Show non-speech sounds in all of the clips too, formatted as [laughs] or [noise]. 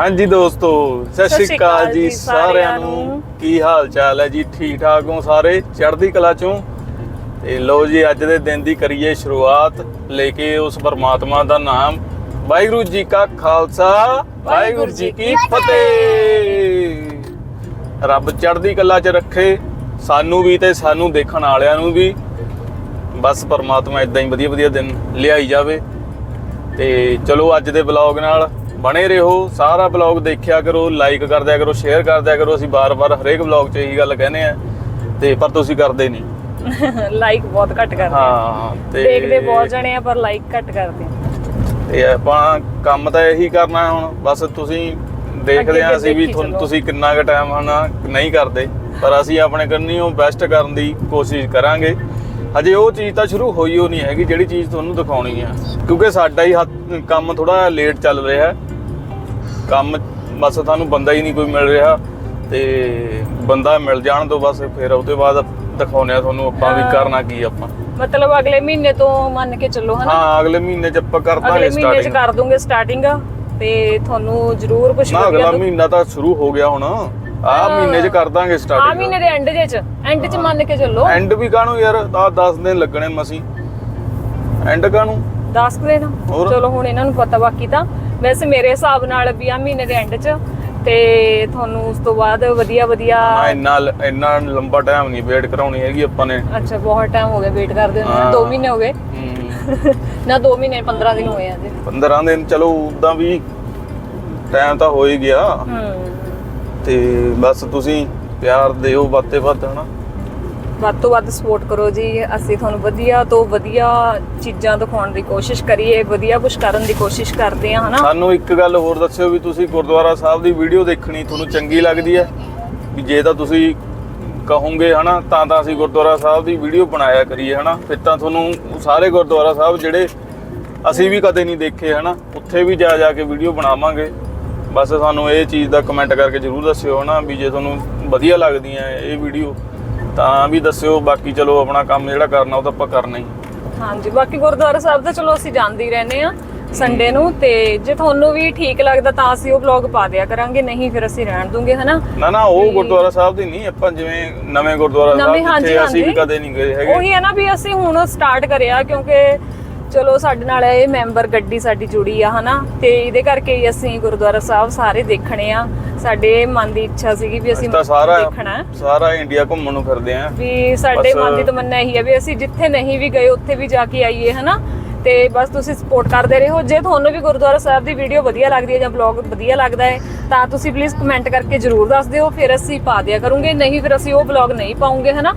ਹਾਂਜੀ ਦੋਸਤੋ ਸਤਿ ਸ਼੍ਰੀ ਅਕਾਲ ਜੀ ਸਾਰਿਆਂ ਨੂੰ। ਕੀ ਹਾਲ ਚਾਲ ਹੈ ਜੀ? ਠੀਕ ਠਾਕ ਹੋ ਸਾਰੇ? ਚੜ੍ਹਦੀ ਕਲਾ ਚੋਂ? ਤੇ ਲੋ ਜੀ ਅੱਜ ਦੇ ਦਿਨ ਦੀ ਕਰੀਏ ਸ਼ੁਰੂਆਤ। ਲੈ ਕੇ ਉਸ ਪਰਮਾਤਮਾ ਦਾ ਨਾਮ। ਵਾਹਿਗੁਰੂ ਜੀ ਕਾ ਖਾਲਸਾ ਵਾਹਿਗੁਰੂ ਜੀ ਕੀ ਫਤਿਹ। ਰੱਬ ਚੜ੍ਹਦੀ ਕਲਾ 'ਚ ਰੱਖੇ। ਸਾਨੂੰ ਵੀ ਤੇ ਸਾਨੂੰ ਦੇਖਣ ਵਾਲਿਆਂ ਨੂੰ ਵੀ। ਬਸ ਪਰਮਾਤਮਾ ਇਦਾਂ ਹੀ ਵਧੀਆ ਵਧੀਆ ਦਿਨ ਲਿਆਈ ਜਾਵੇ। ਤੇ ਚਲੋ ਅੱਜ ਦੇ ਵਲੌਗ ਨਾਲ ਬਣੇ ਰਹੋ ਸਾਰਾ ਵਲੌਗ ਦੇਖਿਆ ਕਰੋ ਲਾਈਕ ਕਰ ਦਿਆ ਕਰੋ ਸ਼ੇਅਰ ਕਰ ਦਿਆ ਕਰੋ ਅਸੀਂ ਬਾਰ-ਬਾਰ ਹਰੇਕ ਵਲੌਗ 'ਚ ਇਹੀ ਗੱਲ ਕਹਿੰਦੇ ਆ ਤੇ ਪਰ ਤੁਸੀਂ ਕਰਦੇ ਨਹੀਂ। [laughs] ਲਾਈਕ ਬਹੁਤ ਘੱਟ ਕਰਦੇ ਹਾਂ ਤੇ ਦੇਖਦੇ ਬਹੁਤ ਜਣੇ ਆ ਪਰ ਲਾਈਕ ਘੱਟ ਕਰਦੇ ਆ। ਤੇ ਆਪਾਂ ਕੰਮ ਤਾਂ ਇਹੀ ਕਰਨਾ ਹੁਣ ਬਸ ਤੁਸੀਂ ਦੇਖਦੇ ਆ ਅਸੀਂ ਵੀ ਤੁਹਾਨੂੰ। ਤੁਸੀਂ ਕਿੰਨਾ ਕੁ ਟਾਈਮ ਹਨਾ ਨਹੀਂ ਕਰਦੇ ਪਰ ਅਸੀਂ ਆਪਣੇ ਕਰਨੀ ਉਹ ਬੈਸਟ ਕਰਨ ਦੀ ਕੋਸ਼ਿਸ਼ ਕਰਾਂਗੇ। ਹਜੇ ਉਹ ਚੀਜ਼ ਤਾਂ ਸ਼ੁਰੂ ਹੋਈ ਹੋ ਨਹੀਂ ਹੈਗੀ ਜਿਹੜੀ ਚੀਜ਼ ਤੁਹਾਨੂੰ ਦਿਖਾਉਣੀ ਆ। ਕਿਉਂਕਿ ਸਾਡਾ ਹੀ ਹੱਥ- ਕੰਮ ਥੋੜਾ ਲੇਟ ਚੱਲ ਰਿਹਾ। ਹੈ ਕੰਮ ਬਸ ਤੁਹਾਨੂੰ ਬੰਦਾ ਹੀ ਨਹੀਂ ਕੋਈ ਮਿਲ ਰਿਹਾ ਤੇ ਬੰਦਾ ਮਿਲ ਜਾਣ ਤੋਂ ਬਸ ਫਿਰ ਉਹ ਤੋਂ ਬਾਅਦ ਦਿਖਾਉਣੇ ਆ ਤੁਹਾਨੂੰ ਆਪਾਂ ਵੀ ਕਰਨਾ ਕੀ ਆਪਾਂ। ਮਤਲਬ ਅਗਲੇ ਮਹੀਨੇ ਤੋਂ ਮੰਨ ਕੇ ਚੱਲੋ ਹਨਾ? ਹਾਂ ਅਗਲੇ ਮਹੀਨੇ ਚ ਆਪਾਂ ਕਰ ਅਗਲੇ ਦਾਂਗੇ ਮਹੀਨੇ ਚ ਸਟਾਰਟਿੰਗ ਕਰ ਦੂੰਗੇ ਸਟਾਰਟਿੰਗ ਤੇ ਤੁਹਾਨੂੰ ਜ਼ਰੂਰ ਕੁਝ ਨਾ ਅਗਲਾ ਮਹੀਨਾ ਤਾਂ ਸ਼ੁਰੂ ਹੋ ਗਿਆ ਹੁਣ। ਆ ਮਹੀਨੇ ਚ ਕਰ ਦਾਂਗੇ ਆ ਸਟਾਰਟਿੰਗ ਮਹੀਨੇ ਦੇ ਐਂਡ ਜੇ ਚ ਐਂਡ ਚ ਮੰਨ ਕੇ ਚੱਲੋ। ਐਂਡ ਵੀ ਕਾਹਨੂੰ ਯਾਰ? ਆ 10 ਦਿਨ ਲੱਗਣੇ ਮਸੀਂ। ਐਂਡ ਕਾਹਨੂੰ? 10 ਕੁ ਦਿਨ। ਹੋਰ? ਚਲੋ ਹੁਣ ਇਹਨਾਂ ਨੂੰ ਪਤਾ ਬਾਕੀ ਤਾਂ। ਵੈਸੇ ਮੇਰੇ ਹਿਸਾਬ ਨਾਲ ਵੀ ਆ ਮਹੀਨੇ ਦੇ ਐਂਡ ਚ। ਤੇ ਤੁਹਾਨੂੰ ਉਸ ਤੋਂ ਬਾਅਦ ਵਧੀਆ ਵਧੀਆ ਨਾ ਇੰਨਾ ਇੰਨਾ ਲੰਬਾ ਟਾਈਮ ਨਹੀਂ ਵੇਟ ਕਰਾਉਣੀ ਹੈਗੀ ਆਪਾਂ ਨੇ। ਅੱਛਾ ਬਹੁਤ ਟਾਈਮ ਹੋ ਗਿਆ ਵੇਟ ਕਰਦੇ ਹਾਂ। 2 ਮਹੀਨੇ ਹੋ ਗਏ। ਹਮ, ਨਾ 2 ਮਹੀਨੇ 15 ਦਿਨ ਹੋਏ ਆ ਜੀ 15 ਦਿਨ ਚਲੋ ਉਦਾਂ ਵੀ ਟਾਈਮ ਤਾਂ ਹੋ ਹੀ ਗਿਆ। ਹੂੰ। ਤੇ ਬਸ ਤੁਸੀਂ ਪਿਆਰ ਦਿਓ ਬਾਤੇ ਵੱਧ ਹਨਾ? ਵੱਧ ਤੋਂ ਵੱਧ ਸਪੋਰਟ ਕਰੋ ਜੀ। ਅਸੀਂ ਤੁਹਾਨੂੰ ਵਧੀਆ ਤੋਂ ਵਧੀਆ ਚੀਜ਼ਾਂ ਦਿਖਾਉਣ ਦੀ ਕੋਸ਼ਿਸ਼ ਕਰੀਏ ਵਧੀਆ ਕੁਝ ਕਰਨ ਦੀ ਕੋਸ਼ਿਸ਼ ਕਰਦੇ ਹਾਂ ਹਨਾ? ਸਾਨੂੰ ਇੱਕ ਗੱਲ ਹੋਰ ਦੱਸਿਓ ਵੀ ਤੁਸੀਂ ਗੁਰਦੁਆਰਾ ਸਾਹਿਬ ਦੀ ਵੀਡੀਓ ਦੇਖਣੀ ਤੁਹਾਨੂੰ ਚੰਗੀ ਲੱਗਦੀ ਹੈ? ਵੀ ਜੇ ਤਾਂ ਤੁਸੀਂ ਕਹੋਗੇ ਹਨਾ ਤਾਂ ਤਾਂ ਅਸੀਂ ਗੁਰਦੁਆਰਾ ਸਾਹਿਬ ਦੀ ਵੀਡੀਓ ਬਣਾਇਆ ਕਰੀਏ ਹਨਾ? ਫਿਰ ਤਾਂ ਤੁਹਾਨੂੰ ਸਾਰੇ ਗੁਰਦੁਆਰਾ ਸਾਹਿਬ ਜਿਹੜੇ ਅਸੀਂ ਵੀ ਕਦੇ ਨਹੀਂ ਦੇਖੇ ਹਨਾ? ਉੱਥੇ ਵੀ ਜਾ ਜਾ ਕੇ ਵੀਡੀਓ ਬਣਾਵਾਂਗੇ। ਬਸ ਸਾਨੂੰ ਇਹ ਚੀਜ਼ ਦਾ ਕਮੈਂਟ ਕਰਕੇ ਜਰੂਰ ਦੱਸਿਓ ਹਨਾ ਵੀ ਜੇ ਤੁਹਾਨੂੰ ਵਧੀਆ ਲੱਗਦੀਆਂ ਇਹ ਵੀਡੀਓ ਤਾਂ ਵੀ ਦੱਸਿਓ ਬਾਕੀ ਚਲੋ ਆਪਣਾ ਕੰਮ ਜਿਹੜਾ ਕਰਨਾ ਉਹ ਤਾਂ ਆਪਾਂ ਕਰਨਾ ਹੀ। ਹਾਂਜੀ ਬਾਕੀ ਗੁਰਦੁਆਰਾ ਸਾਹਿਬ ਤਾਂ ਚਲੋ ਅਸੀਂ ਜਾਂਦੇ ਹੀ ਰਹਿੰਦੇ ਆ ਸੰਡੇ ਨੂੰ ਤੇ ਜੇ ਤੁਹਾਨੂੰ ਵੀ ਠੀਕ ਲੱਗਦਾ ਤਾਂ ਅਸੀਂ ਉਹ ਵਲੌਗ ਪਾ ਦਿਆ ਕਰਾਂਗੇ ਨਹੀਂ ਫਿਰ ਅਸੀਂ ਰਹਿਣ ਦੂੰਗੇ ਹਨਾ? ਨਾ ਨਾ ਉਹ ਗੁਰਦੁਆਰਾ ਸਾਹਿਬ ਦੀ ਨਹੀਂ ਆਪਾਂ ਜਿਵੇਂ ਨਵੇਂ ਗੁਰਦੁਆਰਾ ਸਾਹਿਬ ਜਿੱਥੇ ਅਸੀਂ ਵੀ। ਕਦੇ ਨਹੀਂ ਗਏ ਹੈਗੇ। ਉਹੀ ਹੈ ਨਾ ਵੀ ਅਸੀਂ ਹੁਣ ਸਟਾਰਟ ਕਰਿਆ ਕਿਉਂਕਿ ਚਲੋ ਸਾਡੇ ਨਾਲ ਇਹ ਮੈਂਬਰ ਗੱਡੀ ਸਾਡੀ ਜੁੜੀ ਆ ਹਨਾ? ਤੇ ਇਹਦੇ ਕਰਕੇ ਹੀ ਅਸੀਂ ਗੁਰਦੁਆਰਾ ਸਾਹਿਬ ਸਾਰੇ ਦੇਖਣੇ ਆ। ਸਾਡੇ ਮਨ ਦੀ ਇੱਛਾ ਸੀਗੀ ਵੀ ਅਸੀਂ ਤਾਂ ਸਾਰਾ ਦੇਖਣਾ। ਸਾਰਾ ਇੰਡੀਆ ਘੁੰਮਣ ਨੂੰ ਫਿਰਦੇ ਆ। ਵੀ ਸਾਡੇ ਮਨ ਦੀ ਤਮੰਨਾ ਇਹੀ ਹੈ ਵੀ ਅਸੀਂ ਜਿੱਥੇ ਨਹੀਂ ਵੀ ਗਏ ਉੱਥੇ ਵੀ ਜਾ ਕੇ ਆਈਏ ਹਨਾ? ਤੇ ਬਸ ਤੁਸੀਂ ਸਪੋਰਟ ਕਰਦੇ ਰਹੋ। ਜੇ ਤੁਹਾਨੂੰ ਵੀ ਗੁਰਦੁਆਰਾ ਸਾਹਿਬ ਦੀ ਵੀਡੀਓ ਵਧੀਆ ਲੱਗਦੀ ਹੈ ਜਾਂ ਵਲੌਗ ਵਧੀਆ ਲੱਗਦਾ ਹੈ ਤਾਂ ਤੁਸੀਂ ਪਲੀਜ਼ ਕਮੈਂਟ ਕਰਕੇ ਜਰੂਰ ਦੱਸ ਦਿਓ। ਫਿਰ ਅਸੀਂ ਪਾ ਦਿਆ ਕਰੂੰਗੇ। ਨਹੀਂ ਫਿਰ ਅਸੀਂ ਉਹ ਵਲੌਗ ਨਹੀਂ ਪਾਉਂਗੇ ਹਨਾ?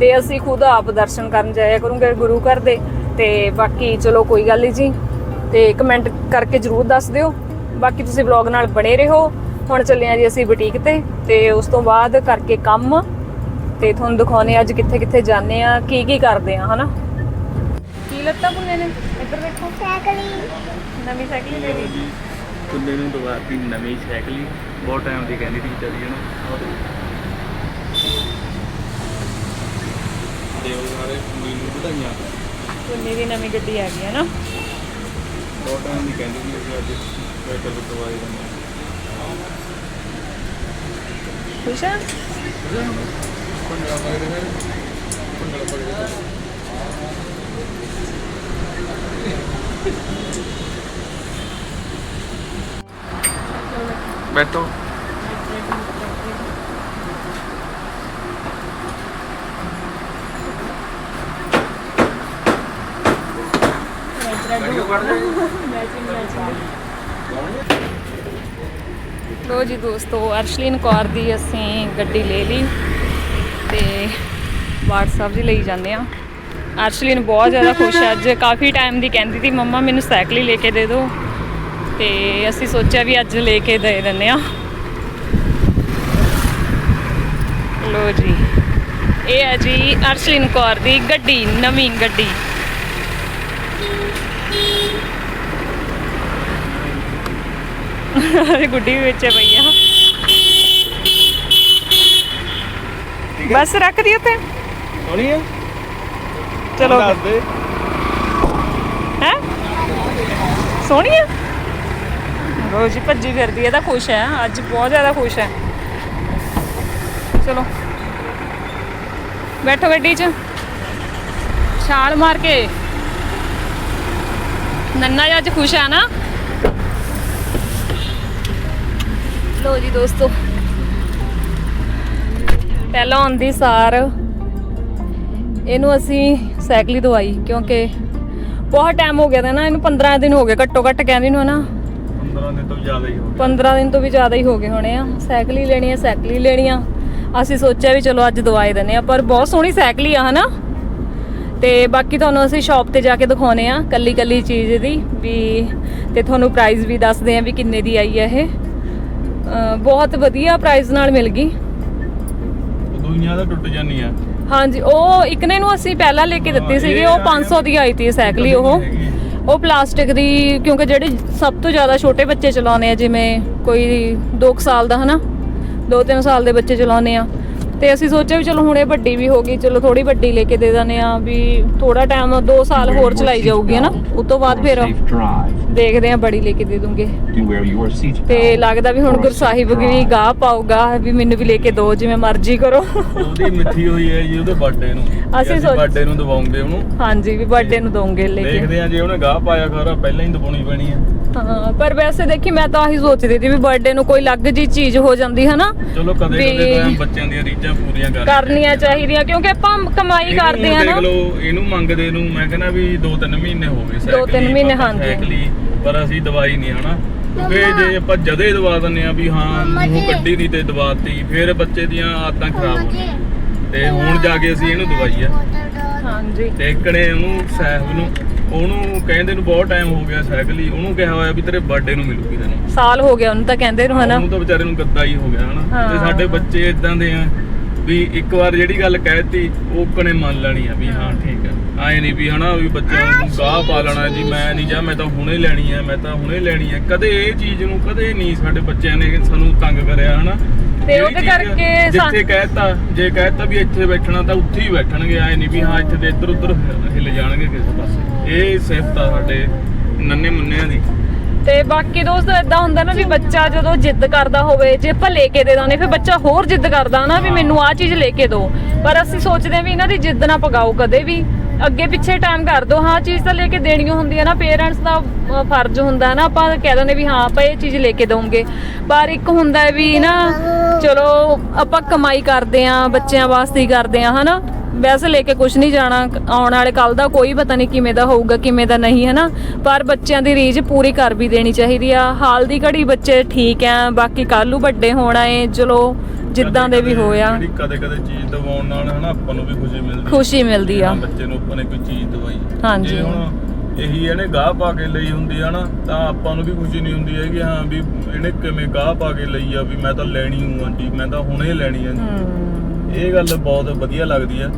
ਤੇ ਅਸੀਂ ਖੁਦ ਆਪ ਦਰਸ਼ਨ ਕਰਨ ਜਾਇਆ ਕਰੂੰਗੇ ਗੁਰੂ ਘਰ ਦੇ। ਤੇ ਬਾਕੀ ਚਲੋ ਕੋਈ ਗੱਲ ਨਹੀਂ ਜੀ ਤੇ ਕਮੈਂਟ ਕਰਕੇ ਜਰੂਰ ਦੱਸ ਦਿਓ। ਬਾਕੀ ਤੁਸੀਂ ਵਲੌਗ ਨਾਲ ਬਣੇ ਰਹੋ। ਹੁਣ ਚੱਲੇ ਆ ਜੀ ਅਸੀਂ ਬੁਟੀਕ ਤੇ ਤੇ ਉਸ ਤੋਂ ਬਾਅਦ ਕਰਕੇ ਕੰਮ। ਤੇ ਤੁਹਾਨੂੰ ਦਿਖਾਉਨੇ ਅੱਜ ਕਿੱਥੇ ਕਿੱਥੇ ਜਾਂਦੇ ਆ ਕੀ ਕੀ ਕਰਦੇ ਆ ਹਨਾ? ਕੀ ਲੱਤਾਂ ਪੁੰਨੇ ਨੇ? ਇੱਧਰ ਦੇਖੋ ਸਾਈਕਲੀ ਨਵੀਂ ਸਾਈਕਲ ਲੈ ਲਈ ਕੁੰਨੇ ਨੂੰ ਦਵਾਤੀ ਨਵੀਂ ਸਾਈਕਲ ਬਹੁਤ ਟਾਈਮ ਦੀ ਕਹਿੰਦੀ ਸੀ ਚੱਲੀ ਜਣਾ ਦੇਵ ਸਾਰੇ ਮੈਨੂੰ ਵਧਾਈਆਂ। ਪੁੰਨੇ ਦੀ ਨਵੀਂ ਗੱਡੀ ਆ ਗਈ ਹੈ ਨਾ। ਬਹੁਤ ਟਾਈਮ ਦੀ ਕਹਿੰਦੀ ਸੀ ਅਸੀਂ ਅੱਜ ਸਾਈਕਲ ਦਵਾਈ ਦਿੰਦੇ ਖੁਸ਼ ਆ? ਬੈਠੋ। ਲੋ ਜੀ ਦੋਸਤੋ, ਅਰਸ਼ਲੀਨ ਕੌਰ ਦੀ ਅਸੀਂ ਗੱਡੀ ਲੈ ਲਈ ਤੇ WhatsApp ਜੀ ਲਈ ਜਾਂਦੇ ਆ ਅਰਸ਼ਲੀਨ ਬਹੁਤ ਜ਼ਿਆਦਾ ਖੁਸ਼ ਹੈ। ਅੱਜ ਕਾਫੀ ਟਾਈਮ ਦੀ ਕਹਿੰਦੀ ਸੀ, ਮੰਮਾ, ਮੈਨੂੰ ਸਾਈਕਲ ਹੀ ਲੈ ਕੇ ਦੇ ਦਿਓ। ਤੇ ਅਸੀਂ ਸੋਚਿਆ ਵੀ ਅੱਜ ਲੈ ਕੇ ਦੇ ਦਿੰਨੇ ਆ ਲੋ ਜੀ, ਇਹ ਹੈ ਜੀ ਅਰਸ਼ਲੀਨ ਕੌਰ ਦੀ ਗੱਡੀ, ਨਵੀਂ ਗੱਡੀ। ਅਰੇ ਗੁੱਡੀ ਵੀ ਵਿੱਚ ਪਈ ਆ। ਬਸ ਰੱਖ ਦਿਓ ਤੇ ਸੋਣੀ ਆ? ਚਲੋ। ਦੱਸ ਦੇ। ਹੈ? ਸੋਹਣੀ ਆ? ਲੋ ਜੀ ਭੱਜੀ ਫਿਰਦੀ ਹੈ ਤਾਂ ਖੁਸ਼ ਹੈ ਅੱਜ ਬਹੁਤ ਜ਼ਿਆਦਾ ਖੁਸ਼ ਹੈ ਚਲੋ। ਬੈਠੋ ਗੱਡੀ 'ਚ। ਛਾਲ ਮਾਰ ਕੇ। ਨੰਨਾ ਜਿਹਾ ਅੱਜ ਖੁਸ਼ ਹੈ ਨਾ? ਲੋ ਜੀ ਦੋਸਤੋ। ਪਹਿਲਾਂ ਆਉਂਦੀ ਸਾਰ। ਇਹਨੂੰ ਅਸੀਂ ਸਾਈਕਲੀ ਦਵਾਈ ਕਿਉਂਕਿ ਬਹੁਤ ਟਾਈਮ ਹੋ ਗਿਆ ਤਾਂ ਨਾ ਇਹਨੂੰ 15 ਦਿਨ ਹੋ ਗਏ ਘੱਟੋ ਘੱਟ ਕਹਿੰਦੀ ਨੂੰ ਨਾ 15 ਦਿਨ ਤੋਂ ਜ਼ਿਆਦਾ ਹੀ ਹੋ 15 ਦਿਨ ਤੋਂ ਵੀ ਜ਼ਿਆਦਾ ਹੀ ਹੋ ਗਏ ਹੋਣੇ ਆ। ਸਾਈਕਲ ਹੀ ਲੈਣੀ ਆ ਸਾਈਕਲ ਹੀ ਲੈਣੀ ਆ। ਅਸੀਂ ਸੋਚਿਆ ਵੀ ਚਲੋ ਅੱਜ ਦਵਾਈ ਦਿੰਨੇ ਆ ਪਰ ਬਹੁਤ ਸੋਹਣੀ ਸਾਈਕਲ ਹੀ ਆ ਹਨਾ। ਤੇ ਬਾਕੀ ਤੁਹਾਨੂੰ ਅਸੀਂ ਸ਼ਾਪ ਤੇ ਜਾ ਕੇ ਦਿਖਾਉਨੇ ਆ ਕੱਲੀ ਕੱਲੀ ਚੀਜ਼ ਦੀ ਵੀ ਤੇ ਤੁਹਾਨੂੰ ਪ੍ਰਾਈਸ ਵੀ ਦੱਸਦੇ ਆ ਵੀ ਕਿੰਨੇ ਦੀ ਆਈ ਆ ਇਹ। ਬਹੁਤ ਵਧੀਆ ਪ੍ਰਾਈਸ ਨਾਲ ਮਿਲ ਗਈ। ਦੁਨੀਆ ਦਾ ਟੁੱਟ ਜਾਨੀ ਆ। ਹਾਂਜੀ ਉਹ ਇੱਕ ਨੇ ਨੂੰ ਅਸੀਂ ਪਹਿਲਾਂ ਲੈ ਕੇ ਦਿੱਤੀ ਸੀਗੀ ਉਹ 500 ਦੀ ਆਈ ਤੀ ਸਾਈਕਲ ਹੀ ਉਹ। ਉਹ ਪਲਾਸਟਿਕ ਦੀ ਕਿਉਂਕਿ ਜਿਹੜੇ ਸਭ ਤੋਂ ਜ਼ਿਆਦਾ ਛੋਟੇ ਬੱਚੇ ਚਲਾਉਂਦੇ ਆ ਜਿਵੇਂ ਕੋਈ 2 ਸਾਲ ਦਾ ਹਨਾ 2-3 ਸਾਲ ਦੇ ਬੱਚੇ ਚਲਾਉਂਦੇ ਆ ਤੇ ਅਸੀਂ ਸੋਚਿਆ ਵੀ ਚਲੋ ਹੁਣ ਇਹ ਵੱਡੀ ਵੀ ਹੋ ਗਈ ਚਲੋ ਥੋੜੀ ਵੱਡੀ ਲੈ ਕੇ ਦੇ ਦਿੰਦੇ ਆ ਵੀ ਥੋੜਾ ਟਾਈਮ 2 ਸਾਲ ਹੋਰ ਚਲਾਈ ਜਾਊਗੀ ਹਨਾ ਉਸ ਤੋਂ ਬਾਅਦ ਫਿਰ ਦੇਖਦੇ ਆ ਬੜੀ ਲੈ ਕੇ ਦੇ ਦੂੰਗੇ। ਤੇ ਲੱਗਦਾ ਵੀ ਹੁਣ ਗੁਰਸਾਹਿਬ ਵੀ ਗਾਹ ਪਾਊਗਾ ਵੀ ਮੈਨੂੰ ਵੀ ਲੈ ਕੇ ਦਿਓ ਜਿਵੇਂ ਮਰਜ਼ੀ ਕਰੋ। ਉਹਦੀ ਮਿੱਠੀ ਹੋਈ ਹੈ ਜੀ ਉਹਦੇ ਬਰਥਡੇ ਨੂੰ। ਅਸੀਂ ਸੋਚ- ਬਰਥਡੇ ਨੂੰ ਦਵਾਉਂਗੇ ਉਹਨੂੰ। ਹਾਂਜੀ ਵੀ ਬਰਥਡੇ ਨੂੰ ਦੋਗੇ ਲੈ ਕੇ। ਦੇਖਦੇ ਆ ਜੇ ਉਹਨੇ ਗਾਹ ਪਾਇਆ ਖਰਾ ਪਹਿਲਾਂ ਹੀ ਦਵਾਉਣੀ ਪੈਣੀ ਆ ਹਾਂ ਪਰ ਵੈਸੇ ਦੇਖੀ ਮੈਂ ਤਾਂ ਆਹੀ ਸੋਚਦੀ ਸੀ ਵੀ ਬਰਥਡੇ ਨੂੰ ਕੋਈ ਅਲੱਗ ਜੀ ਚੀਜ਼ ਹੋ ਜਾਂਦੀ ਹੈ ਨਾ ਚਲੋ ਕਦੇ ਕਦੇ ਤਾਂ ਬੱਚਿਆਂ ਦੀਆਂ ਰੀਝਾਂ ਪੂਰੀਆਂ ਕਰ ਕਰਨੀਆਂ ਚਾਹੀਦੀਆਂ। ਕਿਉਂਕਿ ਆਪਾਂ ਕਮਾਈ ਕਰਦੇ ਆ ਦੇਖ ਨਾ। ਲਓ ਇਹਨੂੰ ਮੰਗਦੇ ਨੂੰ ਮੈਂ ਕਹਿੰਦਾ ਵੀ 2-3 ਮਹੀਨੇ ਹੋ ਗਏ ਦੋ ਤਿੰਨ ਸਾਈਕਲੀ, ਮਹੀਨੇ, ਹਾਂਜੀ। ਸਾਈਕਲੀ ਪਰ ਅਸੀਂ ਦਵਾਈ ਨਹੀਂ ਹਨਾ? ਕਿਉਂਕਿ ਜੇ ਆਪਾਂ ਜਦੇ ਦਵਾ ਦਿੰਨੇ ਆ ਵੀ ਹਾਂ ਮੂੰਹ ਕੱਢੀ ਦੀ ਤੇ ਦਵਾਤੀ ਫਿਰ ਬੱਚੇ ਦੀਆਂ ਆਦਤਾਂ ਖਰਾਬ ਹੋਣੀਆਂ ਤੇ ਹੁਣ ਜਾ ਕੇ ਅਸੀਂ ਇਹਨੂੰ ਦਵਾਈ ਆ। ਹਾਂਜੀ। ਤੇ ਇੱਕਣੇ ਉਹਨੂੰ ਸਾਹਿਬ ਨੂੰ। ਉਹਨੂੰ ਕਹਿੰਦੇ ਨੂੰ ਬਹੁਤ ਟਾਈਮ ਹੋ ਗਿਆ ਸਾਈਕਲੀ ਉਹਨੂੰ ਕਿਹਾ ਹੋਇਆ ਵੀ ਤੇਰੇ ਬਰਥਡੇ ਨੂੰ ਮਿਲੂਗੀ ਤੈਨੂੰ। ਸਾਲ ਹੋ ਗਿਆ ਉਹਨੂੰ ਤਾਂ ਕਹਿੰਦੇ ਨੂੰ ਹਨਾ? ਉਹਨੂੰ ਤਾਂ ਵਿਚਾਰੇ ਨੂੰ ਗੱਦਾ ਹੀ ਹੋ ਗਿਆ ਹਨਾ? ਹਾਂ। ਤੇ ਸਾਡੇ ਬੱਚੇ ਇਦਾਂ ਦੇ ਆ ਵੀ ਇੱਕ ਵਾਰ ਜਿਹੜੀ ਗੱਲ ਕਹਿਤੀ ਉਹ ਕਣੇ ਮੰਨ ਲੈਣੀ ਆ ਵੀ ਹਾਂ ਠੀਕ ਆ। ਆਏ ਨਹੀਂ ਵੀ ਹਨਾ ਵੀ ਬੱਚਿਆਂ ਨੂੰ ਗਾਹ ਪਾ ਲੈਣਾ ਜੀ ਮੈਂ ਨਹੀਂ ਜਾ ਮੈਂ ਤਾਂ ਹੁਣੇ ਲੈਣੀ ਆ ਮੈਂ ਤਾਂ ਹੁਣੇ ਲੈਣੀ ਆ। ਕਦੇ ਇਹ ਚੀਜ਼ ਨੂੰ ਕਦੇ ਨਹੀਂ ਸਾਡੇ ਬੱਚਿਆਂ ਨੇ ਸਾਨੂੰ ਤੰਗ ਕਰਿਆ ਹਨਾ? ਤੇ ਉਹਦੇ ਕਰਕੇ ਜਿੱਥੇ ਕਹਿਤਾ ਜੇ ਕਹਿਤਾ ਵੀ ਇੱਥੇ ਬੈਠਣਾ ਤਾਂ ਉੱਥੇ ਹੀ ਬੈਠਣਗੇ ਆਏ ਨਹੀਂ ਵੀ ਹਾਂ ਇੱਥੇ ਤੇ ਇੱਧਰ ਉੱਧਰ ਹਿੱਲ ਜਾਣਗੇ ਕਿਸੇ ਪਾਸੇ। ਇਹ ਸਿਫਤ ਆ ਸਾਡੇ ਨੰਨੇ ਮੁੰਨਿਆਂ ਦੀ। ਤੇ ਬਾਕੀ ਦੋਸਤੋ ਇਦਾਂ ਹੁੰਦਾ ਨਾ ਵੀ ਬੱਚਾ ਜਦੋਂ ਜਿੱਦ ਕਰਦਾ ਹੋਵੇ ਜੇ ਆਪਾਂ ਲੈ ਕੇ ਦੇ ਦਾਂਗੇ ਫਿਰ ਬੱਚਾ ਹੋਰ ਜਿੱਦ ਕਰਦਾ ਨਾ ਵੀ ਮੈਨੂੰ ਆਹ ਚੀਜ਼ ਲੈ ਕੇ ਦਿਓ ਪਰ ਅਸੀਂ ਸੋਚਦੇ ਵੀ ਇਹਨਾਂ ਦੀ ਜਿੱਦ ਨਾ ਪਗਾਓ ਕਦੇ ਵੀ। ਅੱਗੇ ਪਿੱਛੇ ਟਾਈਮ ਕਰ ਦਿਓ ਹਾਂ ਚੀਜ਼ ਤਾਂ ਲੈ ਕੇ ਦੇਣੀ ਹੁੰਦੀ ਹੈ ਨਾ ਪੇਰੈਂਟਸ ਦਾ ਫਰਜ਼ ਹੁੰਦਾ ਨਾ ਆਪਾਂ ਕਹਿ ਦਿੰਦੇ ਵੀ ਹਾਂ ਆਪਾਂ ਇਹ ਚੀਜ਼ ਲੈ ਕੇ ਦਵਾਂਗੇ ਪਰ ਇੱਕ ਹੁੰਦਾ ਵੀ ਨਾ ਚਲੋ ਆਪਾਂ ਕਮਾਈ ਕਰਦੇ ਆਂ ਬੱਚਿਆਂ ਵਾਸਤੇ ਹੀ ਕਰਦੇ ਆਂ ਹਨਾ? ਵੈਸੇ ਲੈ ਕੇ ਕੁਝ ਨਹੀਂ ਜਾਣਾ ਆਉਣ ਵਾਲੇ ਕੱਲ ਦਾ ਕੋਈ ਪਤਾ ਨਹੀਂ ਕਿਵੇਂ ਦਾ ਹੋਊਗਾ ਕਿਵੇਂ ਦਾ ਨਹੀਂ ਹੈ ਨਾ ਪਰ ਬੱਚਿਆਂ ਦੀ ਰੀਝ ਪੂਰੀ ਕਰ ਵੀ ਦੇਣੀ ਚਾਹੀਦੀ ਆ। ਹਾਲ ਦੀ ਘੜੀ ਬੱਚੇ ਠੀਕ ਆ ਬਾਕੀ ਕੱਲ ਨੂੰ ਵੱਡੇ ਹੋਣਾ ਏ ਚਲੋ ਜਿੱਦਾਂ ਦੇ ਵੀ ਹੋਇਆ। ਜਿਹੜੀ ਕਦੇ ਕਦੇ ਚੀਜ਼ ਦਵਾਉਣ ਨਾਲ ਹਨਾ ਆਪਾਂ ਨੂੰ ਵੀ ਖੁਸ਼ੀ ਮਿਲਦੀ ਖੁਸ਼ੀ ਮਿਲਦੀ ਆ। ਬੱਚੇ ਨੂੰ ਆਪਾਂ ਨੇ ਕੋਈ ਚੀਜ਼ ਦਵਾਈ। ਹਾਂਜੀ। ਜੇ ਹੁਣ ਇਹੀ ਇਹਨੇ ਗਾਹ ਪਾ ਕੇ ਲਈ ਹੁੰਦੀ ਆ ਨਾ ਤਾਂ ਆਪਾਂ ਨੂੰ ਵੀ ਖੁਸ਼ੀ ਨਹੀਂ ਹੁੰਦੀ ਹੈਗੀ ਹਾਂ ਵੀ ਇਹਨੇ ਕਿਵੇਂ ਗਾਹ ਪਾ ਕੇ ਲਈ ਆ ਵੀ ਮੈਂ ਤਾਂ ਲੈਣੀ ਹੂੰ ਆਂਟੀ ਮੈਂ ਤਾਂ ਹੁਣੇ ਲੈਣੀ ਆ ਇਹ ਗੱਲ ਬਹੁਤ ਵਧੀਆ ਲੱਗਦੀ ਆ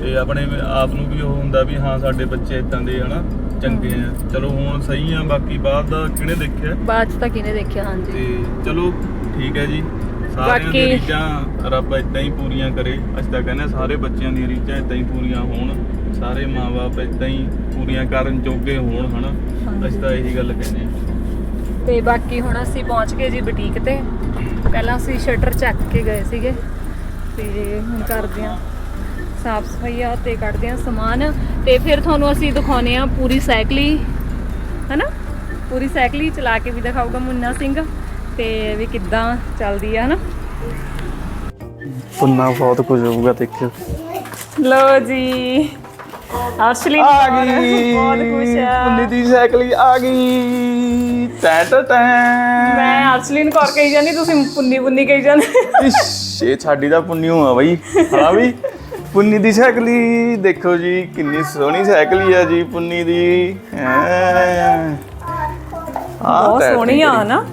ਤੇ ਆਪਣੇ ਆਪ ਨੂੰ ਵੀ ਉਹ ਹੁੰਦਾ ਵੀ ਹਾਂ ਸਾਡੇ ਬੱਚੇ ਇਦਾਂ ਦੇ ਹਨਾ ਚੰਗੇ ਆ। ਚਲੋ ਹੁਣ ਸਹੀ ਆ ਬਾਕੀ ਬਾਅਦ ਦਾ ਕਿਹਨੇ ਦੇਖਿਆ? ਬਾਅਦ ਚ ਤਾਂ ਕਿਨੇ ਦੇਖਿਆ ਹਾਂਜੀ। ਤੇ ਚਲੋ ਠੀਕ ਹੈ ਜੀ ਸਾਰਿਆਂ ਦੀਆਂ ਰੀਝਾਂ ਰੱਬ ਇਦਾਂ ਹੀ ਪੂਰੀਆਂ ਕਰੇ। ਅਸੀਂ ਤਾਂ ਕਹਿੰਦੇ ਹਾਂ ਸਾਰੇ ਬੱਚਿਆਂ ਦੀਆਂ ਰੀਝਾਂ ਇਦਾਂ ਹੀ ਪੂਰੀਆਂ ਹੋਣ। ਸਾਰੇ ਮਾਪੇ ਇਦਾਂ ਹੀ ਪੂਰੀਆਂ ਕਰਨ ਜੋਗੇ ਹੋਣ ਹਨਾ। ਅਸੀਂ ਤਾਂ ਇਹੀ ਗੱਲ ਕਹਿੰਦੇ ਹਾਂ। ਤੇ ਬਾਕੀ ਹੁਣ ਅਸੀਂ ਪਹੁੰਚ ਗਏ ਜੀ ਬੁਟੀਕ ਤੇ। ਪਹਿਲਾਂ ਅਸੀਂ ਸ਼ਟਰ ਚੱਕ ਕੇ ਗਏ ਸੀਗੇ। ਤੇ ਹੁਣ ਕਰਦੇ ਆ ਸਾਫ਼ ਸਫਾਈਆ ਤੇ ਕੱਢਦੇ ਆ ਸਮਾਨ। ਤੇ ਫਿਰ ਤੁਹਾਨੂੰ ਅਸੀਂ ਦਿਖਾਉਨੇ ਆ ਪੂਰੀ ਸਾਈਕਲੀ ਹਨਾ? ਪੂਰੀ ਸਾਈਕਲੀ ਚਲਾ ਕੇ ਵੀ ਦਿਖਾਊਗਾ ਮੁੰਨਾ ਸਿੰਘ। ਤੇ ਵੀ ਕਿੱਦਾਂ ਚੱਲਦੀ ਆ ਹਨਾ? ਪੁੰਨਾ ਬਹੁਤ ਕੁਝ ਹੋਊਗਾ ਦੇਖਿਓ। ਲੋ ਜੀ। ਅਰਸ਼ਲੀ ਆ ਗਈ। ਬਹੁਤ ਖੁਸ਼ ਆ। ਪੁੰਨੀ ਦੀ ਸਾਈਕਲ ਆ ਗਈ। ਟੈਂ ਟੈਂ ਟੈਂ ਮੈਂ ਅਰਸ਼ਲੀ ਨੂੰ ਕਰ ਕਹੀ ਜਾਂਦੀ ਤੁਸੀਂ ਪੁੰਨੀ ਪੁੰਨੀ ਕਹੀ ਜਾਂਦੇ। ਇਸ਼, ਇਹ ਸਾਡੀ ਦਾ ਪੁੰਨਿਓ ਆ ਬਈ। ਹਾਂ ਵੀ ਪੁੰਨੀ ਦੀ ਸਾਈਕਲੀ ਦੇਖੋ ਜੀ ਕਿੰਨੀ ਸੋਹਣੀ ਸਾਈਕਲੀ ਆ ਜੀ ਪੁੰਨੀ ਦੀ। ਆਹ ਬਹੁਤ ਸੋਹਣੀ ਆ ਨਾ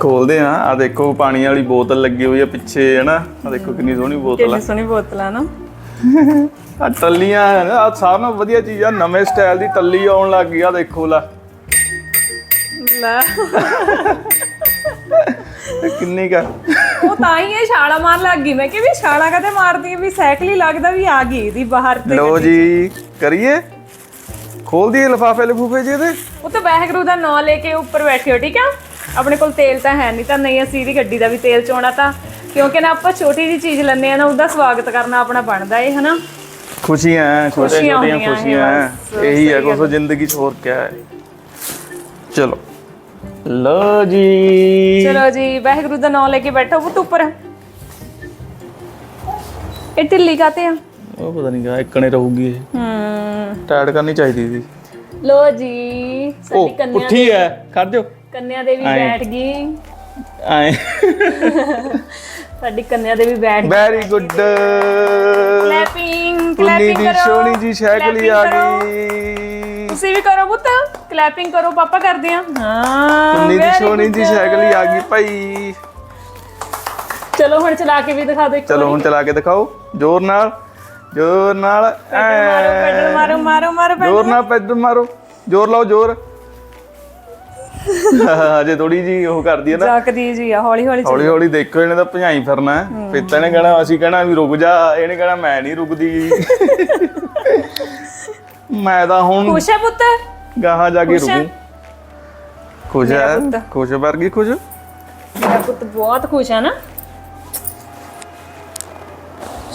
ਖੋਲਦੇ ਆ। ਆ ਦੇਖੋ ਪਾਣੀ ਵਾਲੀ ਬੋਤਲ ਲੱਗੀ ਹੋਈ ਆ ਪਿੱਛੇ ਹੈ ਨਾ ਆ ਦੇਖੋ ਕਿੰਨੀ ਸੋਹਣੀ ਬੋਤਲ ਆ। ਕਿੰਨੀ ਸੋਹਣੀ ਬੋਤਲ ਆ ਨਾ। ਆ ਟੱਲੀਆਂ ਆ ਸਾਰਿਆਂ ਨਾਲੋਂ ਵਧੀਆ ਚੀਜ਼ ਆ ਨਵੇਂ ਸਟਾਈਲ ਦੀ ਟੱਲੀ ਆਉਣ ਲੱਗ ਗਈ ਆ ਦੇਖੋ ਲਾ। ਲੈ। ਕਿੰਨੀ ਕਾ ਉਹ ਤਾਂ ਹੀ ਇਹ ਛਾਲਾ ਮਾਰ ਲੱਗ ਗਈ। ਮੈਂ ਕਿ ਵੀ ਛਾਲਾ ਕਦੇ ਮਾਰਦੀ ਵੀ ਸਾਈਕਲ ਹੀ ਲੱਗਦਾ ਵੀ ਆ ਗਈ ਇਹਦੀ ਬਾਹਰ ਤੇ ਲੋ ਜੀ ਕਰੀਏ? ਖੋਲ ਦਈਏ ਲਫਾਫੇ ਲਫੂਫੇ ਜੀ ਇਹਦੇ ਉਹ ਤਾਂ ਵਾਹਿਗੁਰੂ ਦਾ ਨਾਮ ਲੈ ਕੇ ਉੱਪਰ ਬੈਠਿਓ ਠੀਕ ਆ? ਆਪਣੇ ਕੋਲ ਤੇਲ ਤਾਂ ਹੈ ਨਹੀਂ ਤਾਂ ਨਹੀਂ ਅਸੀਂ ਇਹਦੀ ਗੱਡੀ ਦਾ ਵੀ ਤੇਲ ਚੋਣਾ ਤਾਂ। ਕਿਉਂਕਿ ਨਾ ਆਪਾਂ ਛੋਟੀ ਜੀ ਚੀਜ਼ ਲੈਂਦੇ ਆ ਨਾ ਉਹਦਾ ਸਵਾਗਤ ਕਰਨਾ ਆਪਣਾ ਬਣਦਾ ਏ ਹਨਾ? ਖੁਸ਼ੀਆਂ ਖੁਸ਼ੀਆਂ ਹੁੰਦੀਆਂ ਖੁਸ਼ੀਆਂ ਇਹ ਹੈ ਕੁਛ ਜ਼ਿੰਦਗੀ ਚ ਹੋਰ ਕਿਆ ਹੈ ਚਲੋ। ਲੋ ਜੀ। ਚਲੋ ਜੀ ਵਾਹਿਗੁਰੂ ਦਾ ਨਾਮ ਲੈ ਕੇ ਬੈਠੋ ਪੁੱਤ ਉੱਪਰ। ਇਹ ਢਿੱਲੀ ਕਾਤੇ ਆ? ਉਹ ਪਤਾ ਨਹੀਂ ਕਾ ਇੱਕਣੇ ਰਹੂਗੀ ਇਹ। ਹੂੰ। ਟਾਈਟ ਕਰਨੀ ਚਾਹੀਦੀ ਸੀ। ਲੋ ਜੀ ਸਾਡੀ ਕੰਨਿਆ ਪੁੱਠੀ ਹੈ ਕਰ ਦਿਓ ਕੰਨਿਆ ਦੇ ਵੀ ਆਏਂ। ਬੈਠ ਗਈ। ਆਏ। [laughs] ਸਾਡੀ ਕੰਨਿਆ ਦੇ ਵੀ ਬੈਠ ਵੈਰੀ ਗੁੱਡ ਕਲੈਪਿੰਗ ਕਲੈਪਿੰਗ ਦੀ ਕਰੋ। ਸੋਹਣੀ ਜੀ ਸ਼ੈਕਲੀ ਆ। ਗਈ। ਤੁਸੀਂ ਵੀ ਕਰੋ ਪੁੱਤ। ਕਲੈਪਿੰਗ ਕਰੋ ਪਾਪਾ ਕਰਦੇ ਆ। ਹਾਂ ਕੁੰਨੀ ਦੀ ਸੋਹਣੀ ਜੀ. ਸ਼ੈਕਲੀ ਆ ਗਈ ਭਾਈ। ਚਲੋ ਹੁਣ ਚਲਾ ਕੇ ਵੀ ਦਿਖਾ ਦਿਓ ਚਲੋ ਹੁਣ ਚਲਾ ਕੇ ਦਿਖਾਓ। ਜ਼ੋਰ ਨਾਲ ਜ਼ੋਰ ਨਾਲ ਮਾਰੋ ਪੈਡਲ। ਮਾਰੋ ਮਾਰੋ ਮਾਰੋ ਪੈਡਲ ਜ਼ੋਰ ਨਾਲ ਪੈਡਲ ਮਾਰੋ। ਜ਼ੋਰ ਲਾਓ ਜ਼ੋਰ। ਅਜੇ ਥੋੜੀ ਜੀ ਉਹ ਕਰਦੀ ਹੈ ਨਾ। ਜਾਕਦੀ ਜੀ ਆ ਹੌਲੀ ਹੌਲੀ ਹੌਲੀ ਹੌਲੀ ਦੇਖੋ ਇਹਨੇ ਤਾਂ ਭਜਾਈ ਫਿਰਨਾ ਹੈ। ਫਿਰ ਤਾਂ ਇਹਨੇ ਕਹਿਣਾ ਅਸੀਂ ਕਹਿਣਾ ਵੀ ਰੁਕ ਜਾ ਇਹਨੇ ਕਹਿਣਾ ਮੈਂ ਨਹੀਂ ਰੁਕਦੀ। ਮੈਂ ਤਾਂ ਹੁਣ ਖੁਸ਼ ਹੈ ਪੁੱਤ? ਗਾਹਾਂ ਜਾ ਕੇ? ਰੁਕੂ। ਖੁਸ਼ ਹੈ? ਪੁੱਤ। ਖੁਸ਼ ਵਰਗੀ ਖੁਸ਼? ਮੇਰਾ ਪੁੱਤ ਬਹੁਤ ਖੁਸ਼ ਹੈ ਨਾ।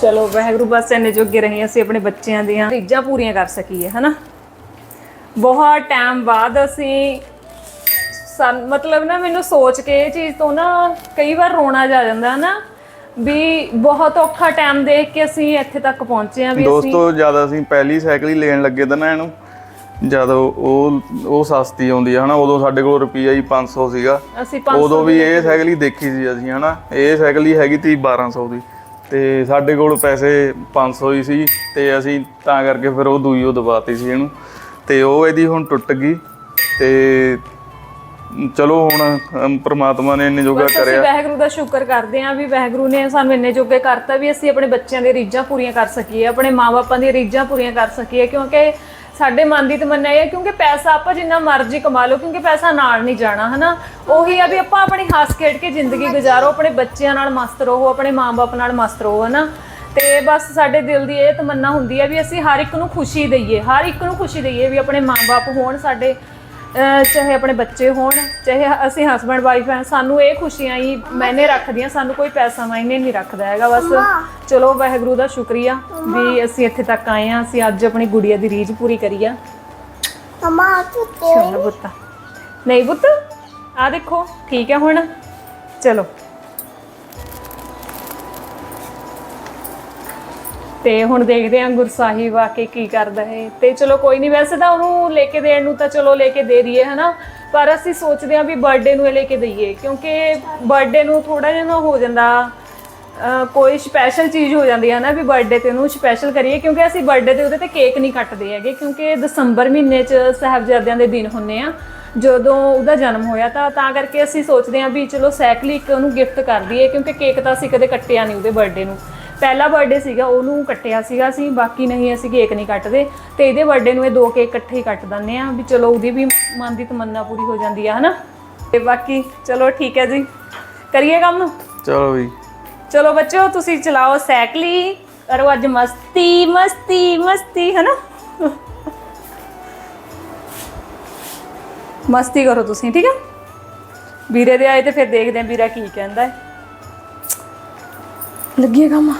ਚਲੋ ਵਾਹਿਗੁਰੂ ਬਸ ਇੰਨੇ ਜੋਗੇ ਰਹੇ ਅਸੀਂ ਆਪਣੇ ਬੱਚਿਆਂ ਦੀਆਂ। ਰੀਝਾਂ ਪੂਰੀਆਂ ਕਰ ਸਕੀਏ ਹਨਾ? ਬਹੁਤ ਟਾਈਮ ਬਾਅਦ ਅਸੀਂ ਸਨ ਮਤਲਬ ਨਾ ਮੈਨੂੰ ਸੋਚ ਕੇ ਇਹ ਚੀਜ਼ ਤੋਂ ਨਾ ਕਈ ਵਾਰ ਰੋਣਾ ਜਾ ਜਾਂਦਾ ਨਾ ਵੀ ਬਹੁਤ ਔਖਾ ਟਾਈਮ ਦੇਖ ਕੇ ਅਸੀਂ ਇੱਥੇ ਤੱਕ ਪਹੁੰਚੇ ਆ ਵੀ ਅਸੀਂ ਦੋਸਤੋ ਜ਼ਿਆਦਾ ਅਸੀਂ ਪਹਿਲੀ ਸਾਈਕਲ ਹੀ ਲੈਣ ਲੱਗੇ ਤਾਂ ਨਾ ਇਹਨੂੰ। ਜਦ ਉਹ ਉਹ ਸਸਤੀ ਆਉਂਦੀ ਹੈ ਹਨਾ? ਉਦੋਂ ਸਾਡੇ ਕੋਲ ਰੁਪਈਆ ਹੀ 500 ਸੀਗਾ। ਅਸੀਂ ਉਦੋਂ ਵੀ ਇਹ ਸਾਈਕਲ ਹੀ ਦੇਖੀ ਸੀ ਅਸੀਂ ਹਨਾ? ਇਹ ਸਾਈਕਲ ਹੀ ਹੈਗੀ ਤੀ 1200 ਦੀ। ਤੇ ਸਾਡੇ ਕੋਲ ਪੈਸੇ 500 ਹੀ ਸੀ ਤੇ ਅਸੀਂ ਤਾਂ ਕਰਕੇ ਫਿਰ ਉਹ ਦੂਈ ਉਹ ਦਬਾਤੀ ਸੀ ਇਹਨੂੰ। ਤੇ ਉਹ ਇਹਦੀ ਹੁਣ ਟੁੱਟ ਗਈ। ਤੇ ਚਲੋ ਹੁਣ ਅਮ, ਪ੍ਰਮਾਤਮਾ ਨੇ ਇੰਨੇ ਜੋਗਾ ਬਸ ਅਸੀਂ ਕਰਿਆ। ਵਾਹਿਗੁਰੂ ਦਾ ਸ਼ੁਕਰ ਕਰਦੇ ਹਾਂ ਵੀ ਵਾਹਿਗੁਰੂ ਨੇ ਸਾਨੂੰ ਇੰਨੇ ਜੋਗੇ ਕਰਤਾ ਵੀ ਅਸੀਂ ਆਪਣੇ ਬੱਚਿਆਂ ਦੀਆਂ ਰੀਝਾਂ ਪੂਰੀਆਂ ਕਰ ਸਕੀਏ ਆਪਣੇ ਮਾਪਿਆਂ ਦੀਆਂ ਰੀਝਾਂ ਪੂਰੀਆਂ ਕਰ ਸਕੀਏ ਕਿਉਂਕਿ ਸਾਡੇ ਮਨ ਦੀ ਤਮੰਨਾ ਇਹ ਹੈ ਕਿਉਂਕਿ ਪੈਸਾ ਆਪਾਂ ਜਿੰਨਾ ਮਰਜ਼ੀ ਕਮਾ ਲਓ ਕਿਉਂਕਿ ਪੈਸਾ ਨਾਲ ਨਹੀਂ ਜਾਣਾ ਹਨਾ? ਉਹੀ ਆ ਵੀ ਆਪਾਂ ਆਪਣੀ ਹੱਸ ਖੇਡ ਕੇ ਜ਼ਿੰਦਗੀ ਗੁਜ਼ਾਰੋ ਆਪਣੇ ਬੱਚਿਆਂ ਨਾਲ ਮਸਤ ਰਹੋ ਆਪਣੇ ਮਾਪੇ ਨਾਲ ਮਸਤ ਰਹੋ ਹਨਾ? ਤੇ ਬਸ ਸਾਡੇ ਦਿਲ ਦੀ ਇਹ ਤਮੰਨਾ ਹੁੰਦੀ ਹੈ ਵੀ ਅਸੀਂ ਹਰ ਇੱਕ ਨੂੰ ਖੁਸ਼ੀ ਦਈਏ ਹਰ ਇੱਕ ਨੂੰ ਖੁਸ਼ੀ ਦਈਏ ਵੀ ਆਪਣੇ ਮਾਪੇ ਹੋਣ ਸਾਡੇ ਚਾਹੇ ਆਪਣੇ ਬੱਚੇ ਹੋਣ ਚਾਹੇ ਅਸੀਂ ਹਸਬੰਡ ਵਾਈਫ ਹਾਂ ਸਾਨੂੰ ਇਹ ਖੁਸ਼ੀਆਂ ਹੀ ਮੈਨੇ ਰੱਖਦੀਆਂ ਸਾਨੂੰ ਕੋਈ ਪੈਸਾ ਮਾਇਨੇ ਨਹੀਂ ਰੱਖਦਾ ਹੈਗਾ ਬਸ ਚਲੋ ਵਾਹਿਗੁਰੂ ਦਾ ਸ਼ੁਕਰੀਆ ਵੀ ਅਸੀਂ ਇੱਥੇ ਤੱਕ ਆਏ ਹਾਂ ਅਸੀਂ ਅੱਜ ਆਪਣੀ ਗੁੜੀਆ ਦੀ ਰੀਝ ਪੂਰੀ ਕਰੀ ਆ। ਮਮਾ ਤੂੰ ਚਲੋ ਪੁੱਤ। ਨਹੀਂ ਪੁੱਤ ਆ ਦੇਖੋ ਠੀਕ ਹੈ ਹੁਣ? ਚਲੋ। ਤੇ ਹੁਣ ਦੇਖਦੇ ਹਾਂ ਗੁਰਸਾਹਿਬ ਆ ਕੇ ਕੀ ਕਰਦਾ ਹੈ। ਤੇ ਚਲੋ ਕੋਈ ਨਹੀਂ ਵੈਸੇ ਤਾਂ ਉਹਨੂੰ ਲੈ ਕੇ ਦੇਣ ਨੂੰ ਤਾਂ ਚਲੋ ਲੈ ਕੇ ਦੇ ਦਈਏ, ਹਨਾ? ਪਰ ਅਸੀਂ ਸੋਚਦੇ ਹਾਂ ਵੀ ਬਰਥਡੇ ਨੂੰ ਇਹ ਲੈ ਕੇ ਦਈਏ, ਕਿਉਂਕਿ ਬਰਥਡੇ ਨੂੰ ਥੋੜਾ ਜਿਹਾ ਨਾ ਹੋ ਜਾਂਦਾ। ਕੋਈ ਸਪੈਸ਼ਲ ਚੀਜ਼ ਹੋ ਜਾਂਦੀ ਹੈ ਨਾ ਵੀ ਬਰਥਡੇ ਤੇ ਉਹਨੂੰ ਸਪੈਸ਼ਲ ਕਰੀਏ, ਕਿਉਂਕਿ ਅਸੀਂ ਬਰਥਡੇ ਤੇ ਉਹਦੇ ਤੇ ਕੇਕ ਨਹੀਂ ਕੱਟਦੇ ਹੈਗੇ, ਕਿਉਂਕਿ ਦਸੰਬਰ ਮਹੀਨੇ 'ਚ ਸਾਹਿਬਜ਼ਾਦਿਆਂ ਦੇ ਦਿਨ ਹੁੰਨੇ ਆ। ਜਦੋਂ ਉਹਦਾ ਜਨਮ ਹੋਇਆ ਤਾਂ ਤਾਂ ਕਰਕੇ ਅਸੀਂ ਸੋਚਦੇ ਹਾਂ ਵੀ ਚਲੋ ਸਾਈਕਲ ਇੱਕ ਉਹਨੂੰ ਗਿਫਟ ਕਰ ਦਈਏ, ਕਿਉਂਕਿ ਕੇਕ ਤਾਂ ਅਸੀਂ ਕਦੇ ਕੱਟਿਆ ਨਹੀਂ ਉਹਦੇ ਬਰਥਡੇ ਨੂੰ। ਪਹਿਲਾ ਬਰਥਡੇ ਸੀਗਾ ਉਹਨੂੰ ਕੱਟਿਆ ਸੀਗਾ ਅਸੀਂ ਬਾਕੀ ਨਹੀਂ ਅਸੀਂ ਕੇਕ ਨਹੀਂ ਕੱਟਦੇ। ਤੇ ਇਹਦੇ ਬਰਥਡੇ ਨੂੰ ਇਹ ਦੋ ਕੇਕ ਇਕੱਠੇ ਹੀ ਕੱਟ ਦਿੰਦੇ ਆ ਵੀ ਚਲੋ ਉਹਦੀ ਵੀ ਮਨ ਦੀ ਤਮੰਨਾ ਪੂਰੀ ਹੋ ਜਾਂਦੀ ਆ ਹਨਾ? ਤੇ ਬਾਕੀ ਚਲੋ ਠੀਕ ਹੈ ਜੀ। ਕਰੀਏ ਕੰਮ? ਚਲੋ ਵੀ। ਚਲੋ ਬੱਚੋ ਤੁਸੀਂ ਚਲਾਓ ਸਾਈਕਲੀ। ਕਰੋ ਅੱਜ ਮਸਤੀ ਮਸਤੀ ਮਸਤੀ ਹੈ ਨਾ ਮਸਤੀ ਕਰੋ ਤੁਸੀਂ ਠੀਕ ਹੈ? ਵੀਰੇ ਦੇ ਆਏ ਤੇ ਫਿਰ ਦੇਖਦੇ ਆਂ ਵੀਰਾ ਕੀ ਕਹਿੰਦਾ ਹੈ। ਲੱਗੀਏ ਕੰਮ।